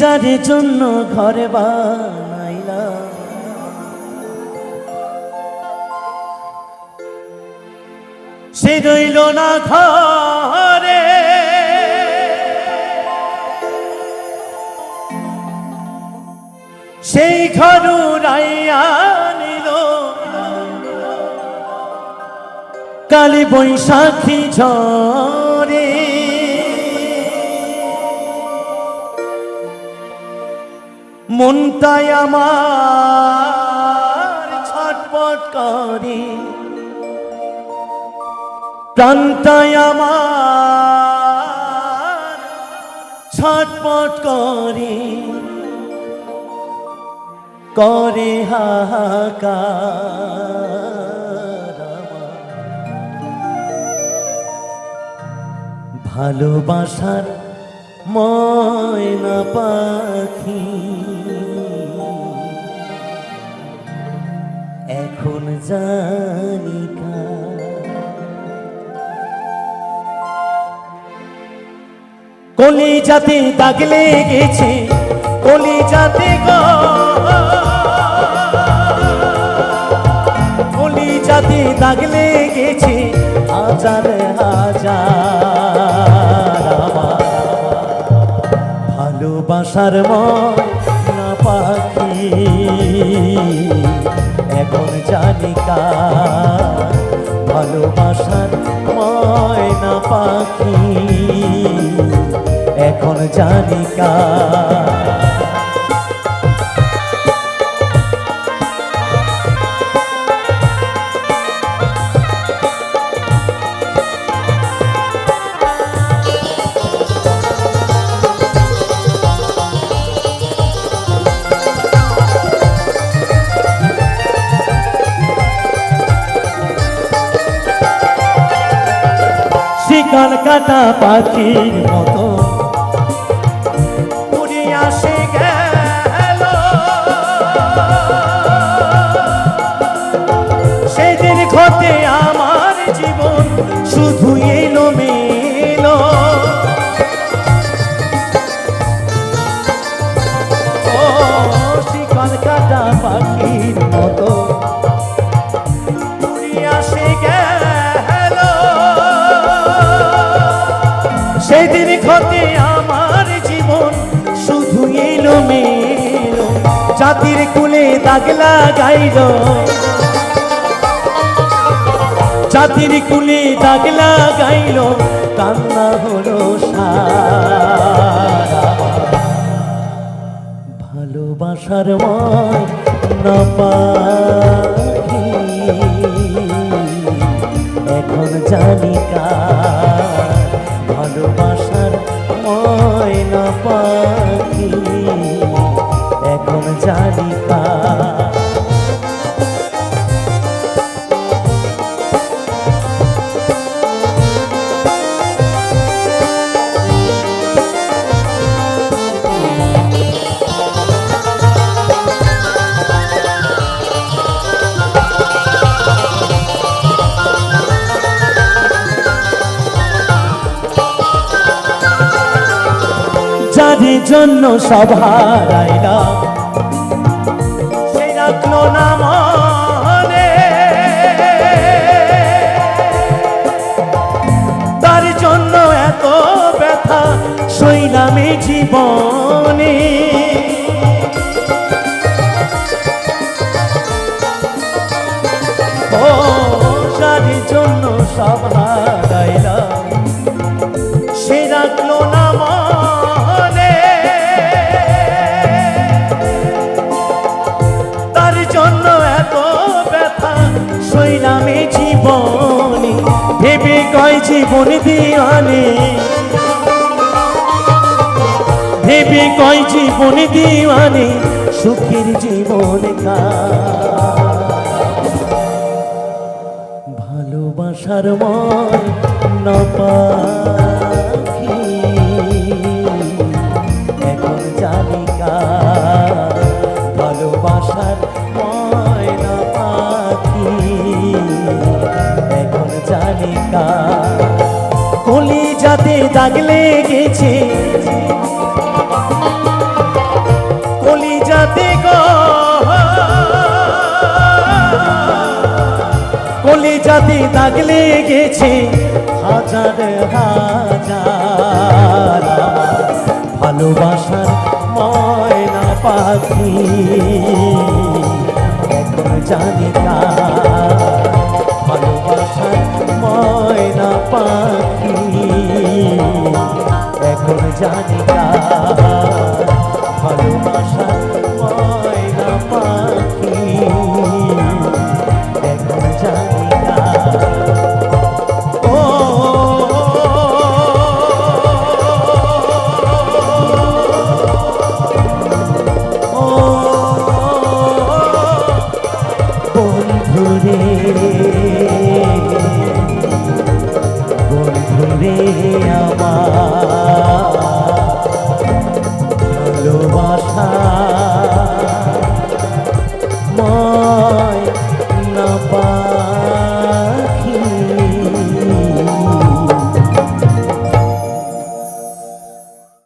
যারে জন্য ঘরে বানাইলাম। সে রইল না ঘরে। সেই ঘর রাইয়া কালী বৈশাখী ঝরে মনটাই আমার ছটপট করে। প্রাণটাই আমার ছটপট করে। করে হাহাকার। ভালোবাসার ময়না পাখি। এখন জানি কার। কলি যাতে দাগ লেগেছে কলি যাতে কলি যাতে দাগ লেগেছে, হাজার হাজার ভালোবাসার ময়না পাখি, এখন জানি কার ভালোবাসার ময়না পাখি। এখন জানি শিকার কাটা পাখির মতো। আসে সেদিন ঘটে আমার মেলো, জাতির কুলে দাগলা লাগাইল জাতির কুলে দাগ লাগাইল কান্না হলো সারা। ভালোবাসার ময় না পাখি জানি যার জন্য সব হারাইলাম সে রাখল না মনে। তার জন্য এত ব্যথা সইলাম জীবনে। জন্য সব হারাইলাম, সে রাখল না জীবন দিওয়ানি ভেবে কয় জীবন দিওয়ানি সুখের জীবন ভালোবাসার মন না পাখি দাগ লেগেছে কলি যাতে গো কলি যাতে দাগ লেগেছে হাজার হাজার ভালোবাসার ময়না পাখি। জানি